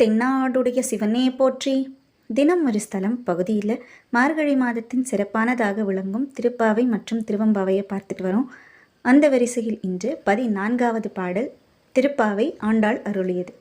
தென்னாடுடைய சிவனே போற்றி. தினம் ஒரு ஸ்தலம் பகுதியில் மார்கழி மாதத்தின் சிறப்பானதாக விளங்கும் திருப்பாவை மற்றும் திருவம்பாவையை பார்த்துட்டு வரோம். அந்த வரிசையில் இன்று பதினான்காவது பாடல் திருப்பாவை ஆண்டாள் அருளியது.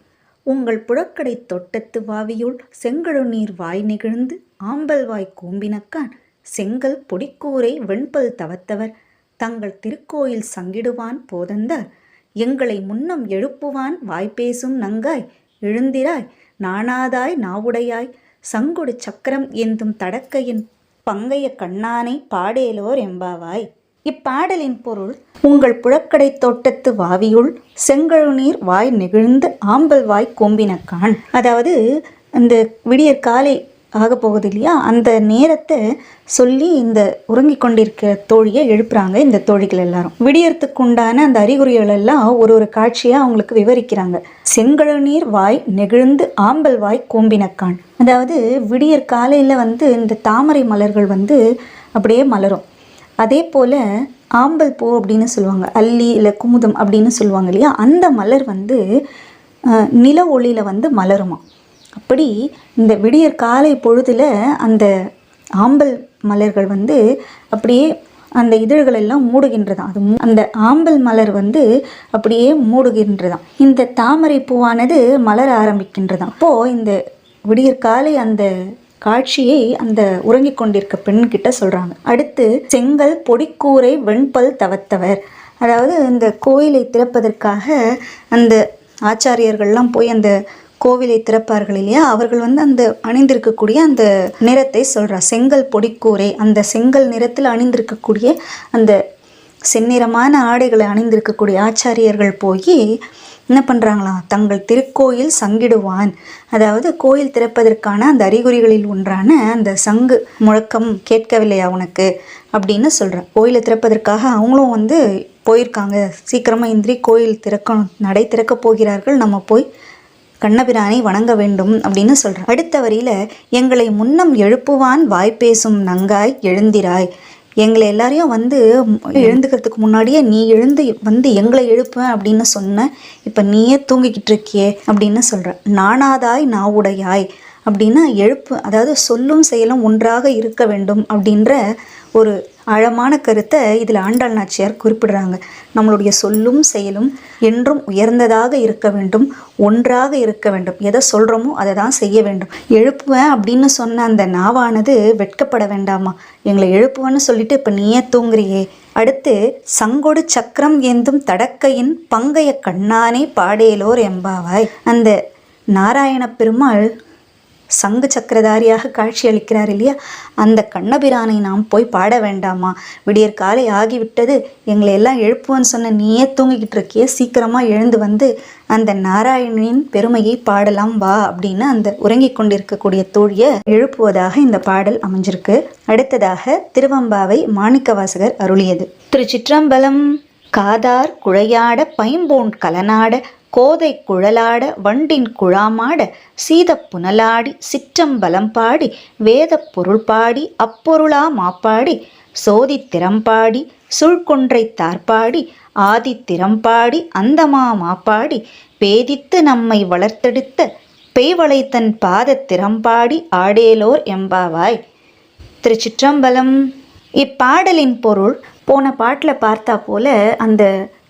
உங்கள் புழக்கடை தொட்டத்து வாவியுள் செங்கழுநீர் வாய் நெகிழ்ந்து ஆம்பல் வாய் கூம்பினக்கான் செங்கல் பொடிக்கூரை வெண்பல் தவத்தவர் தங்கள் திருக்கோயில் சங்கிடுவான் போதந்தார் எங்களை முன்னம் எழுப்புவான் வாய்ப்பேசும் நங்காய் எழுந்திராய் நாணாதாய் நாவுடையாய். சங்குடு சக்கரம் எந்தும் தடக்கையின் பங்கைய கண்ணானை பாடேலோர் எம்பாவாய். இப்பாடலின் பொருள் உங்கள் புழக்கடை தோட்டத்து வாவியுள் செங்கழுநீர் வாய் நெகிழ்ந்து ஆம்பல் வாய் கொம்பினக்கான். அதாவது அந்த விடியற் காலை ஆக போகுது இல்லையா அந்த நேரத்தை சொல்லி இந்த உறங்கி கொண்டிருக்கிற தோழியை எழுப்புறாங்க இந்த தோழிகள் எல்லாரும். விடியறதுக்கு உண்டான அந்த அறிகுறிகள் எல்லாம் ஒரு ஒரு காட்சியாக அவங்களுக்கு விவரிக்கிறாங்க. செங்கழநீர் வாய் நெகிழ்ந்து ஆம்பல் வாய் கோம்பினக்கான் அதாவது விடியற் காலையில் வந்து இந்த தாமரை மலர்கள் வந்து அப்படியே மலரும். அதே போல் ஆம்பல் பூ அப்படின்னு சொல்லுவாங்க அல்லி இல்லை குமுதம் அப்படின்னு சொல்லுவாங்க இல்லையா? அந்த மலர் வந்து நில ஒளியில் வந்து மலருமா அப்படி இந்த விடியற் காலை பொழுதில் அந்த ஆம்பல் மலர்கள் வந்து அப்படியே அந்த இதழ்கள் எல்லாம் மூடுகின்றதாம். அது அந்த ஆம்பல் மலர் வந்து அப்படியே மூடுகின்றதாம். இந்த தாமரை பூவானது மலர ஆரம்பிக்கின்றதாம். அப்போது இந்த விடியற் காலை அந்த காட்சியை அந்த உறங்கிக் கொண்டிருக்க பெண்கிட்ட சொல்கிறாங்க அடுத்து செங்கல் பொடிக்கூரை வெண்பல் தவத்தவர். அதாவது இந்த கோயிலை திறப்பதற்காக அந்த ஆச்சாரியர்கள்லாம் போய் அந்த கோவிலை திறப்பார்கள் இல்லையா? அவர்கள் வந்து அந்த அணிந்திருக்கக்கூடிய அந்த நிறத்தை சொல்றா. செங்கல் பொடிக்கூரை அந்த செங்கல் நிறத்தில் அணிந்திருக்கக்கூடிய அந்த செந்நிறமான ஆடைகளை அணிந்திருக்கக்கூடிய ஆச்சாரியர்கள் போய் என்ன பண்ணுறாங்களாம் தங்கள் திருக்கோயில் சங்கிடுவான். அதாவது கோயில் திறப்பதற்கான அந்த அறிகுறிகளில் ஒன்றான அந்த சங்கு முழக்கம் கேட்கவில்லையா உனக்கு? அப்படின்னு சொல்கிறேன் கோயிலை திறப்பதற்காக அவங்களும் வந்து போயிருக்காங்க. சீக்கிரமாக இந்திரி கோயில் திறக்கணும். நடை திறக்க போகிறார்கள். நம்ம போய் கண்ணபிரானை வணங்க வேண்டும் அப்படின்னு சொல்கிறேன் அடுத்த வரியில எங்களை முன்னம் எழுப்புவான் வாய்ப்பேசும் நங்காய் எழுந்திராய். எங்களை எல்லாரையும் வந்து எழுந்துக்கிறதுக்கு முன்னாடியே நீ எழுந்து வந்து எங்களை எழுப்பேன் அப்படின்னு சொன்ன இப்போ நீயே தூங்கிக்கிட்டு இருக்கியே அப்படின்னு சொல்கிற நானாதாய் நாவுடையாய் அப்படின்னா எழுப்பு அதாவது சொல்லும் செயலும் ஒன்றாக இருக்க வேண்டும் அப்படின்ற ஒரு ஆழமான கருத்தை இதில் ஆண்டாள் நாச்சியார் குறிப்பிடுறாங்க. நம்மளுடைய சொல்லும் செயலும் என்றும் உயர்ந்ததாக இருக்க வேண்டும் ஒன்றாக இருக்க வேண்டும். எதை சொல்கிறோமோ அதை தான் செய்ய வேண்டும். எழுப்புவேன் அப்படின்னு சொன்ன அந்த நாவானது வெட்கப்பட வேண்டாமா? எங்களை எழுப்புவேன்னு சொல்லிட்டு இப்போ நீயே தூங்குறியே. அடுத்து சங்கொடு சக்கரம் ஏந்தும் தடக்கையின் பங்கைய கண்ணானே பாடேலோர் எம்பாவாய் அந்த நாராயண பெருமாள் சங்கு சக்கரதாரியாக காட்சி அளிக்கிறார் இல்லையா? அந்த கண்ணபிரானை நாம் போய் பாட வேண்டாமா? விடியற் காலை ஆகிவிட்டது. எங்களை எல்லாம் எழுப்புவேன்னு சொன்ன நீயே தூங்கிக்கிட்டு இருக்கியே. சீக்கிரமாக எழுந்து வந்து அந்த நாராயணனின் பெருமையை பாடலாம் வா அப்படின்னு அந்த உறங்கிக் கொண்டிருக்கக்கூடிய தோழியை எழுப்புவதாக இந்த பாடல் அமைஞ்சிருக்கு. அடுத்ததாக திருவம்பாவை மாணிக்கவாசகர் அருளியது. திருச்சிற்றம்பலம் காதார் குழையாட பைம்போன் கலனாட கோதை குழலாட வண்டின் குழாமாட சீதப்புனலாடி சிற்றம்பலம் பாடி வேதப் பொருள் பாடி அப்பொருளா மாப்பாடி சோதித் திறம்பாடி சுழ்கொன்றை தார்பாடி ஆதி திறம்பாடி அந்தமா மாப்பாடி பேதித்து நம்மை வளர்த்தெடுத்த பெய்வளை தன் பாத திறம்பாடி ஆடேலோர் எம்பாவாய். திருச்சிற்றம்பலம். இப்பாடலின் பொருள் போன பாட்டில் பார்த்தா போல அந்த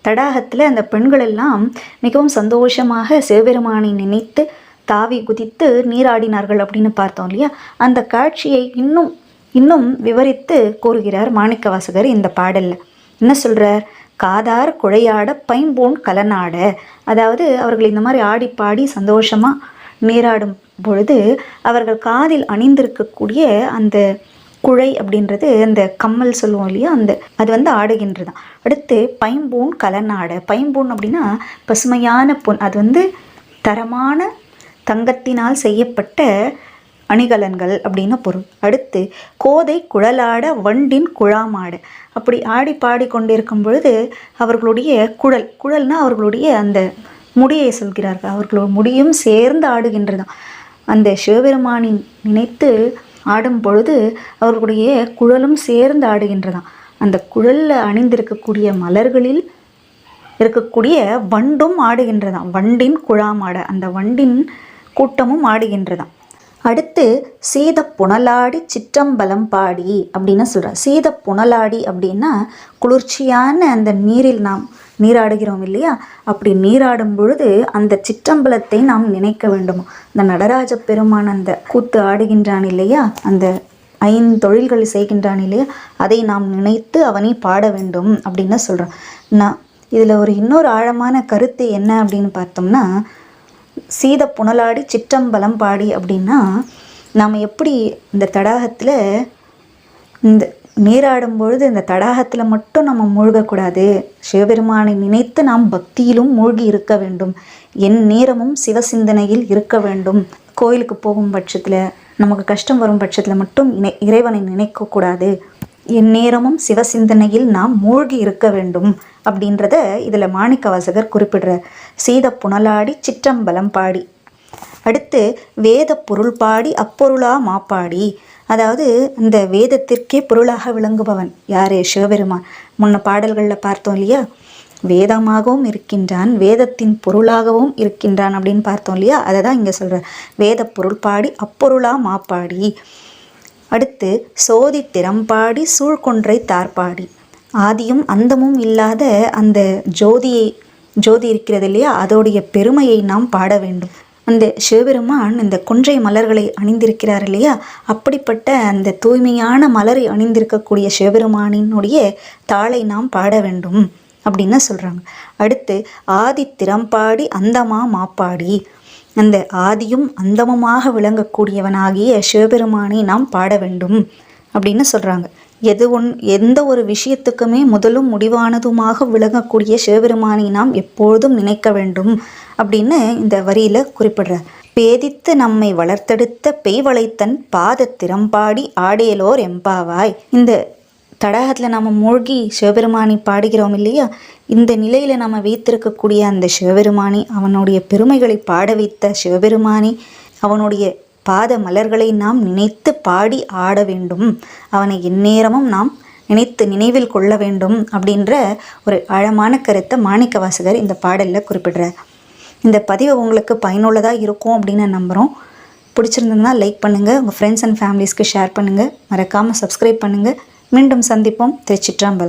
தடாகத்தில் அந்த பெண்கள் எல்லாம் மிகவும் சந்தோஷமாக சிவபெருமானை நினைத்து தாவி குதித்து நீராடினார்கள் அப்படின்னு பார்த்தோம் இல்லையா? அந்த காட்சியை இன்னும் இன்னும் விவரித்து கூறுகிறார் மாணிக்கவாசகர் இந்த பாடலில். என்ன சொல்கிறார் காதார் குழையாட பைம்போன் கலனாட அதாவது அவர்கள் இந்த மாதிரி ஆடி பாடி சந்தோஷமாக நீராடும் பொழுது அவர்கள் காதில் அணிந்திருக்கக்கூடிய அந்த குழை அப்படின்றது அந்த கம்மல் சொல்லுவோம் இல்லையா? அந்த அது வந்து ஆடுகின்றதாம் அடுத்து பைம்பூன் கலனாட பைம்பூன் அப்படின்னா பசுமையான பொன் அது வந்து தரமான தங்கத்தினால் செய்யப்பட்ட அணிகலன்கள் அப்படின்னு பொருள். அடுத்து கோதை குழலாட வண்டின் குழாமாடு. அப்படி ஆடி பாடி கொண்டிருக்கும் பொழுது அவர்களுடைய குழல் குழல்னா அவர்களுடைய அந்த முடியை சொல்கிறார்கள். அவர்களோட முடியும் சேர்ந்து ஆடுகின்றதான் அந்த சிவபெருமானின் நினைத்து ஆடும் பொழுது அவர்களுடைய குழலும் சேர்ந்து ஆடுகின்றதாம். அந்த குழல்ல அணிந்திருக்கக்கூடிய மலர்களில் இருக்கக்கூடிய வண்டும் ஆடுகின்றதாம். வண்டின் குழாமாட அந்த வண்டின் கூட்டமும் ஆடுகின்றதாம். அடுத்து சீத புனலாடி சிற்றம்பலம் பாடி அப்படின்னு சொல்கிறார் சீத புனலாடி அப்படின்னா குளிர்ச்சியான அந்த நீரில் நாம் நீராடுகிறோம் இல்லையா? அப்படி நீராடும் பொழுது அந்த சிற்றம்பலத்தை நாம் நினைக்க வேண்டும்? இந்த நடராஜ பெருமான் அந்த கூத்து ஆடுகின்றான் இல்லையா? அந்த ஐந்து தொழில்கள் செய்கின்றான் இல்லையா? அதை நாம் நினைத்து அவனை பாட வேண்டும் அப்படின்னு சொல்கிறான் நான் இதில் ஒரு இன்னொரு ஆழமான கருத்து என்ன அப்படின்னு பார்த்தோம்னா சீத புனலாடி சிற்றம்பலம் பாடி அப்படின்னா நாம் எப்படி இந்த தடாகத்தில் இந்த நீராடும் பொழுது இந்த தடாகத்தில் மட்டும் நம்ம மூழ்கக்கூடாது. சிவபெருமானை நினைத்து நாம் பக்தியிலும் மூழ்கி இருக்க வேண்டும். என் நேரமும் சிவசிந்தனையில் இருக்க வேண்டும். கோயிலுக்கு போகும் பட்சத்தில் நமக்கு கஷ்டம் வரும் பட்சத்தில் மட்டும் இணை இறைவனை நினைக்கக்கூடாது. என் நேரமும் சிவசிந்தனையில் நாம் மூழ்கி இருக்க வேண்டும் அப்படின்றத இதில் மாணிக்க வாசகர் குறிப்பிடுறார். சீத புனலாடி சிற்றம்பலம் பாடி. அடுத்து வேத பொருள் பாடி அப்பொருளா மாப்பாடி. அதாவது இந்த வேதத்திற்கே பொருளாக விளங்குபவன் யாரே? சிவபெருமான். முன்ன பாடல்களில் பார்த்தோம் இல்லையா? வேதமாகவும் இருக்கின்றான் வேதத்தின் பொருளாகவும் இருக்கின்றான் அப்படின்னு பார்த்தோம் இல்லையா? அதை தான் இங்கே சொல்கிற வேத பொருள் பாடி அப்பொருளா மாப்பாடி. அடுத்து சோதி திறம்பாடி சூழ்கொன்றை தார்பாடி. ஆதியும் அந்தமும் இல்லாத அந்த ஜோதியை ஜோதி இருக்கிறது இல்லையா? அதோடைய பெருமையை நாம் பாட வேண்டும். அந்த சிவபெருமான் இந்த கொன்றை மலர்களை அணிந்திருக்கிறார் இல்லையா? அப்படிப்பட்ட அந்த தூய்மையான மலரை அணிந்திருக்கக்கூடிய சிவபெருமானினுடைய தாளை நாம் பாட வேண்டும் அப்படின்னு சொல்கிறாங்க அடுத்து ஆதி திறம்பாடி அந்தமா மாப்பாடி. அந்த ஆதியும் அந்தமுமாக விளங்கக்கூடியவனாகிய சிவபெருமானை நாம் பாட வேண்டும் அப்படின்னு சொல்கிறாங்க எது ஒன் எந்த ஒரு விஷயத்துக்குமே முதலும் முடிவானதுமாக விளங்கக்கூடிய சிவபெருமானை நாம் எப்பொழுதும் நினைக்க வேண்டும் அப்படின்னு இந்த வரியில் குறிப்பிடுறார் பேதித்து நம்மை வளர்த்தெடுத்த பெய்வளைத்தன் பாத திறம்பாடி ஆடேலோர் எம்பாவாய். இந்த தடாகத்தில் நம்ம மூழ்கி சிவபெருமானை பாடுகிறோம் இல்லையா? இந்த நிலையில் நம்ம வைத்திருக்கக்கூடிய அந்த சிவபெருமானி அவனுடைய பெருமைகளை பாட வைத்த சிவபெருமானி அவனுடைய பாத மலர்களை நாம் நினைத்து பாடி ஆட வேண்டும். அவனை எந்நேரமும் நாம் நினைத்து நினைவில் கொள்ள வேண்டும் அப்படின்ற ஒரு ஆழமான கருத்தை மாணிக்க வாசகர் இந்த பாடலில் குறிப்பிடுறார். இந்த பதிவு உங்களுக்கு பயனுள்ளதாக இருக்கும் அப்படின்னு நம்புகிறோம் பிடிச்சிருந்ததுன்னா லைக் பண்ணுங்கள் உங்கள் ஃப்ரெண்ட்ஸ் அண்ட் ஃபேமிலிஸ்க்கு ஷேர் பண்ணுங்கள் மறக்காமல் சப்ஸ்கிரைப் பண்ணுங்கள் மீண்டும் சந்திப்போம். திருச்சிற்றம்பலம்.